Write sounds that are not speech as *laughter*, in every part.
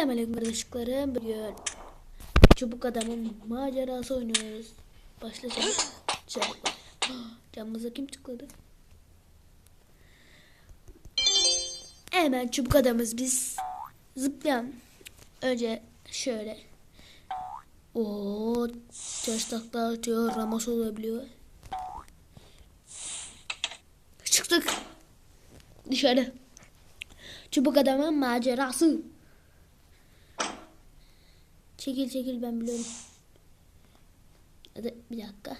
Selamünaleyküm kardeşliklerim. Bugün çubuk adamın macerası oynuyoruz. Başlayalım. Çabuk. Camımıza kim tıkladı? Hemen çubuk adamız biz. Zıplayan. Önce şöyle. Oo, ters takla atıyor. Ramos olabiliyor. Çıktık. Dışarı. Çubuk adamın macerası. Çekil çekil ben biliyorum. Hadi bir dakika.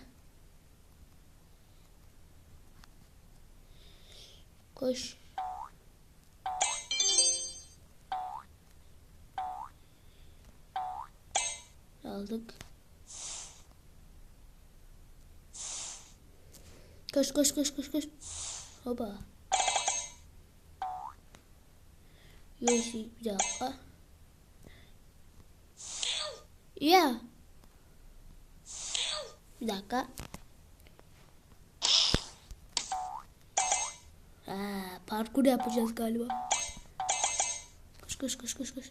Koş. Aldık. Koş koş koş koş koş. Hoba. Yoshi bir dakika. Ya. Bir dakika. Ha, parkur yapacağız galiba. Koş koş koş koş koş.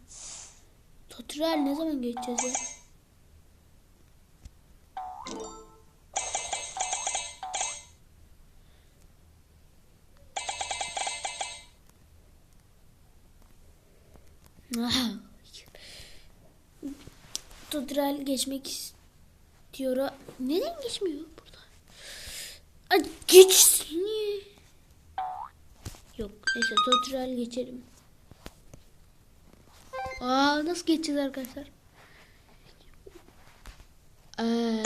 Tutorial ne zaman geçeceğiz ya? Ah. Tutorial geçmek istiyor. Neden geçmiyor burada? Ay geçsin. Yok neyse tutorial geçelim. Aa nasıl geçeceğiz arkadaşlar? Ee,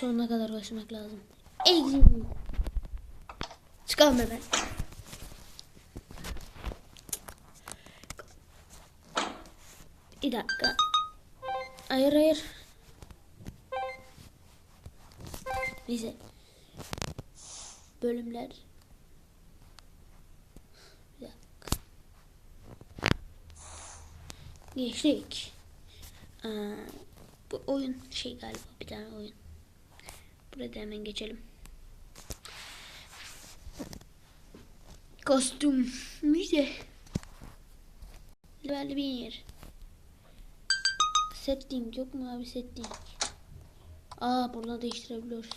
sonuna kadar koşmak lazım. Ey. Çıkalım hemen. Bir dakika. Hayır hayır. Neyse. Bölümler. Bir dakika. Geçtik. Aa, bu oyun şey galiba bir tane oyun. Burada hemen geçelim. Kostüm müze. Level 1. Setting yok mu abi setting? Aa burada değiştirebiliyoruz.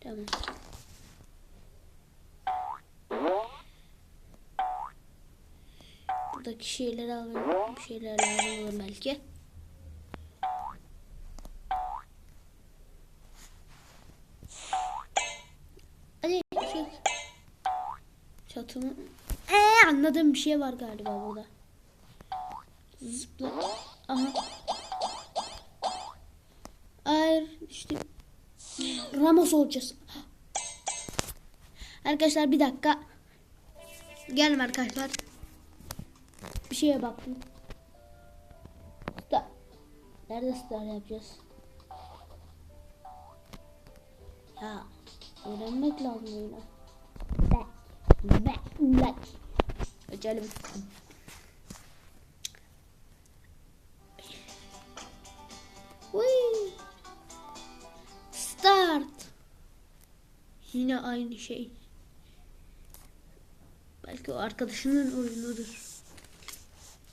Tamam. Buradaki şeyleri alalım. Bir şeyler olur belki. Hadi. Çatımı. Ee, anladığım bir şey var galiba burada. Zıpla. Aha. Hayır işte Ramos olacağız. Arkadaşlar bir dakika. Gelin arkadaşlar. Bir şeye baktım. Star. Nerede star yapacağız? Ya öğrenmek lazım oyunu. Back. Back. Back. Açalım. Yine aynı şey. Belki o arkadaşının oyunudur.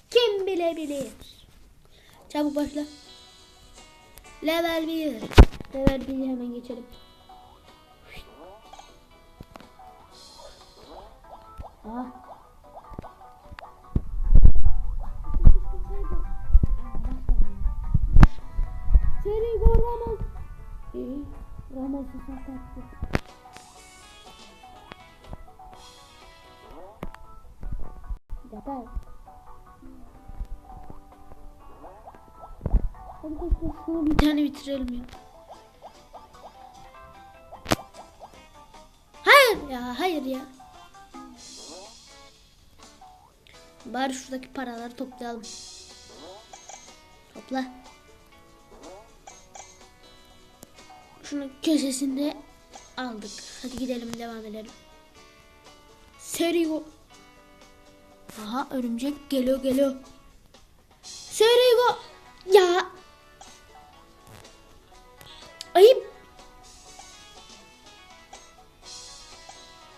Kim bilebilir? Çabuk başla. Level 1. Level 1'i hemen geçelim. Ah. Serigo Ramos. İyi. Ramos'u sakattı. Şunu bir tane bitirelim ya. Hayır ya hayır ya. Bari şuradaki paraları toplayalım. Topla. Şunu köşesinde aldık. Hadi gidelim devam edelim. Serigo. Aha örümcek geliyor geliyor. Serigo. Ya. Ayıp.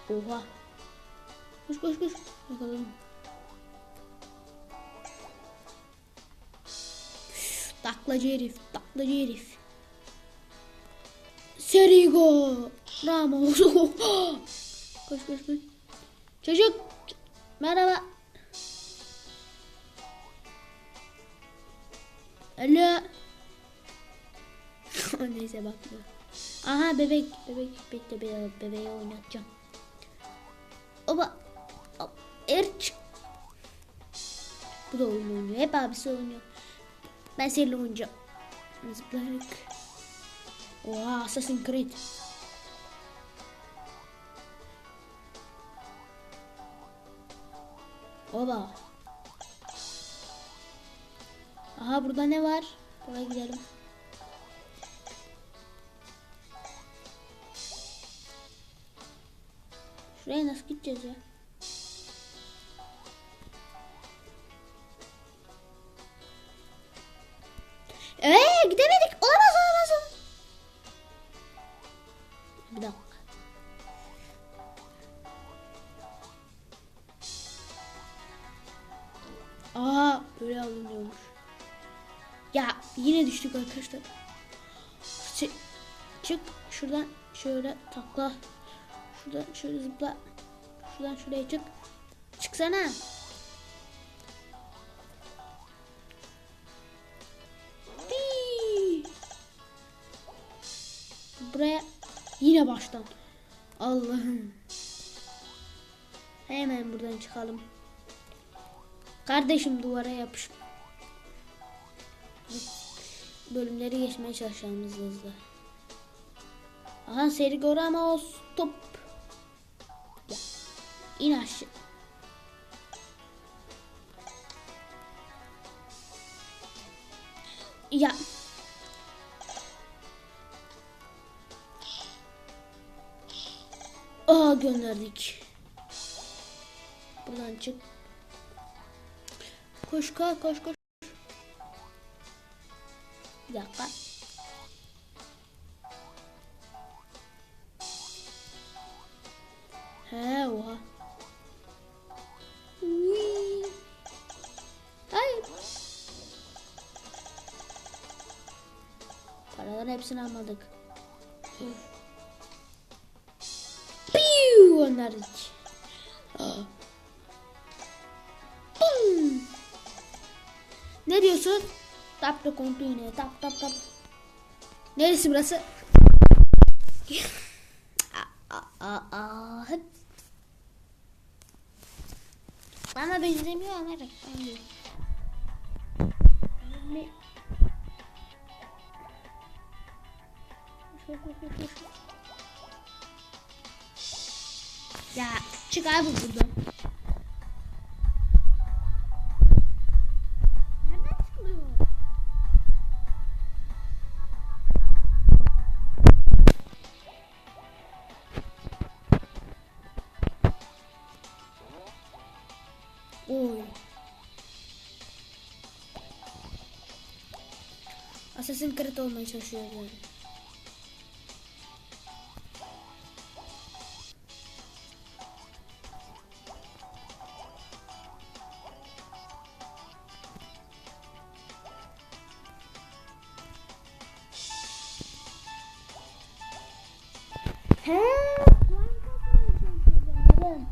Oha. Koş koş koş. Yakaladım. Taklacı herif. Taklacı herif. Serigo. Ramos. *laughs* koş koş koş. Çocuk. Merhaba. Alo. *laughs* Neyse bakma. Aha bebek. Bebek. Bekle be, bebeği oynatacağım. Oba. Erç. Bu da oyun oynuyor. Hep abisi oynuyor. Ben seninle oynayacağım. Zıplayarak. Oha Assassin's Creed. Oba. Aha burada ne var? Buraya gidelim. Şuraya nasıl gideceğiz ya? Düştük arkadaşlar. Çık, çık şuradan şöyle takla. Şuradan şöyle zıpla. Şuradan şuraya çık. Çıksana. Buraya yine baştan. Allah'ım. Hemen buradan çıkalım. Kardeşim duvara yapış. Bölümleri geçmeye çalışalım hızlı. Aha Sergio Ramos top. Ya. İn aşağı. Ya. Aa gönderdik. Buradan çık. Koş koş koş koş. Bir dakika. He oha. Whee! Hayır. Paraların hepsini almadık. Piu gönderdik. Ah. Tap da continue. Tap tap tap. Neresi burası? Bana benzemiyor ama reklam. Ya çık abi buradan. Assassin's Creed olmaya çalışıyor yani. He, puan kasmaya çalışıyor canlarım.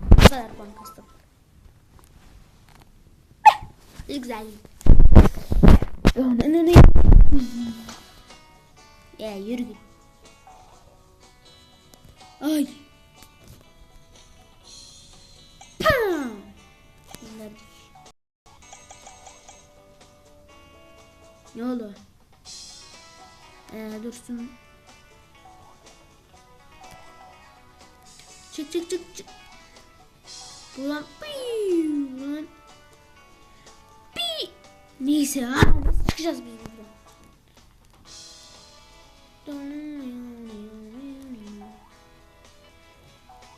Bu kadar puan kastım. Ne güzel. Ya yürü git. Ay. Pam. Ne oldu? Ee, dursun. Çık çık çık çık. Buradan Neyse ha nasıl çıkacağız biz buradan?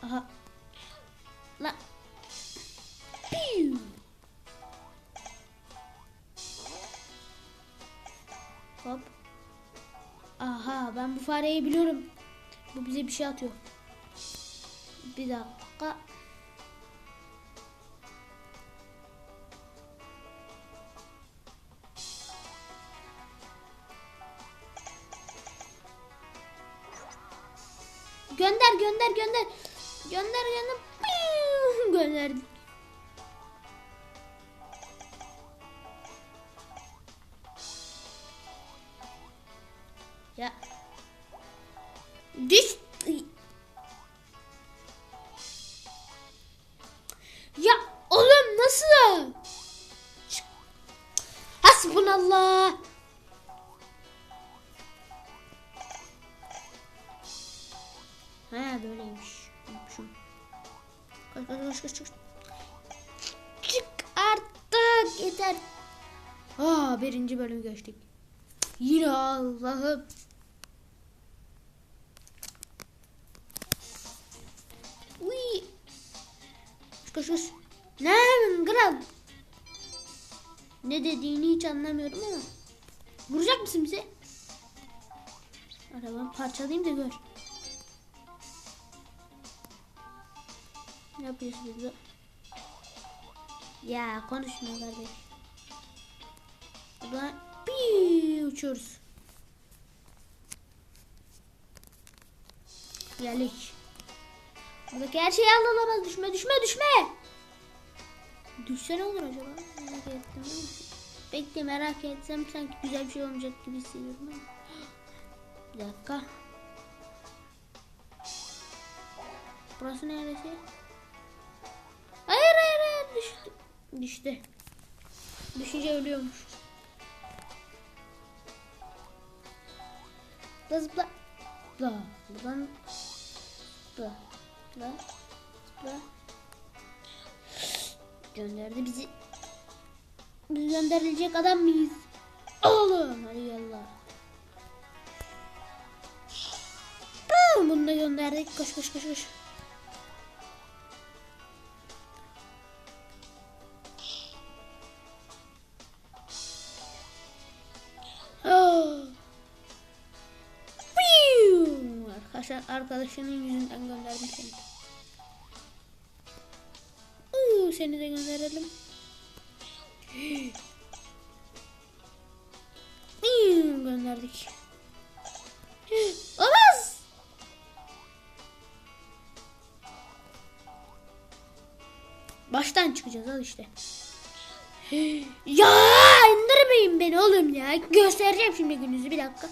Aha. La. Piu. Hop. Ah. Aha ben bu fareyi biliyorum. Bu bize bir şey atıyor. Bir dakika. Gönder gönder gönder. Gönder gönder. Piu! Gönderdik. Ya. Düş. Ya oğlum nasıl? Hasbunallah. Ha böyleymiş. Unutmuşum. Koş koş koş koş. Çık artık yeter. Aa birinci bölümü geçtik. Yine Allah'ım. Uy. Koş koş. Ne kral? Ne dediğini hiç anlamıyorum ama. Vuracak mısın bize? Arabanı parçalayayım da gör. Ne yapıyorsun burada? Ya konuşma kardeş. Buradan bir uçuyoruz. Geldik. Buradaki her şeyi alamaz. Düşme düşme düşme. Düşse ne olur acaba? Merak ettim. Bekle merak etsem sanki güzel bir şey olmayacak gibi hissediyorum ama. Bir dakika. Burası neresi? Düştü. Düştü. Düşünce ölüyormuş. Zıpla zıpla. Zıpla. Buradan zıpla. Zıpla. Zıpla. Gönderdi bizi. Biz gönderilecek adam mıyız? Oğlum hadi yallah. Bunu da gönderdik. Koş koş koş koş. Arkadaşlar arkadaşının yüzünden gönderdim seni. Uuu, seni de gönderelim. Gönderdik. Olmaz. Baştan çıkacağız al işte. Ya indirmeyin beni oğlum ya. Göstereceğim şimdi gününüzü bir dakika.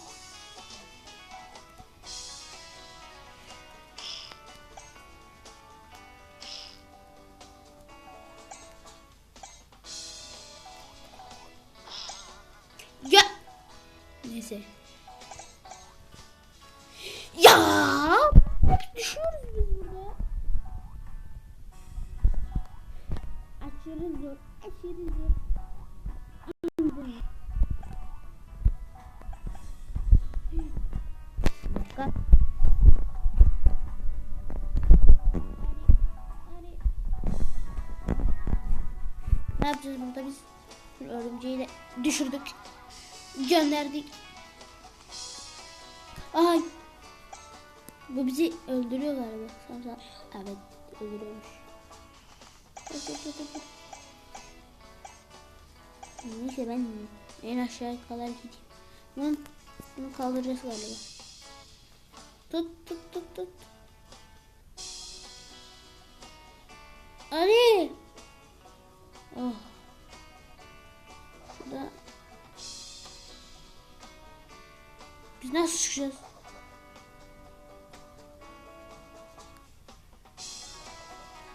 Neyse. Ya. Düşüyoruz biz burada. Aşırı zor. Aşırı zor. Ne yapacağız burada biz? Örümceği de düşürdük. Gönderdik. Ay. Bu bizi öldürüyor galiba. Sanırım. Evet öldürüyormuş. Neyse ben en aşağıya kadar gideyim. Bunu, bunu kaldıracağız galiba. Tut tut tut tut. Ali. Oh. Nasıl çıkacağız?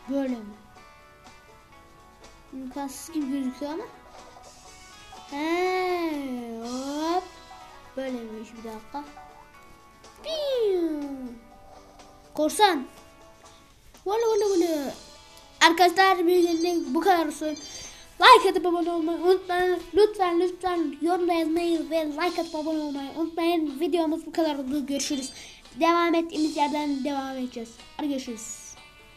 Böyle mi? İmkansız gibi gözüküyor ama. He, hop. Böyleymiş bir dakika. Korsan. Valla valla valla. Arkadaşlar bir bu kadar olsun. Like atıp abone olmayı unutmayın. Lütfen lütfen yorum yazmayı ve like atıp abone olmayı unutmayın. Videomuz bu kadar oldu. Görüşürüz. Devam ettiğimiz yerden devam edeceğiz. Hadi görüşürüz.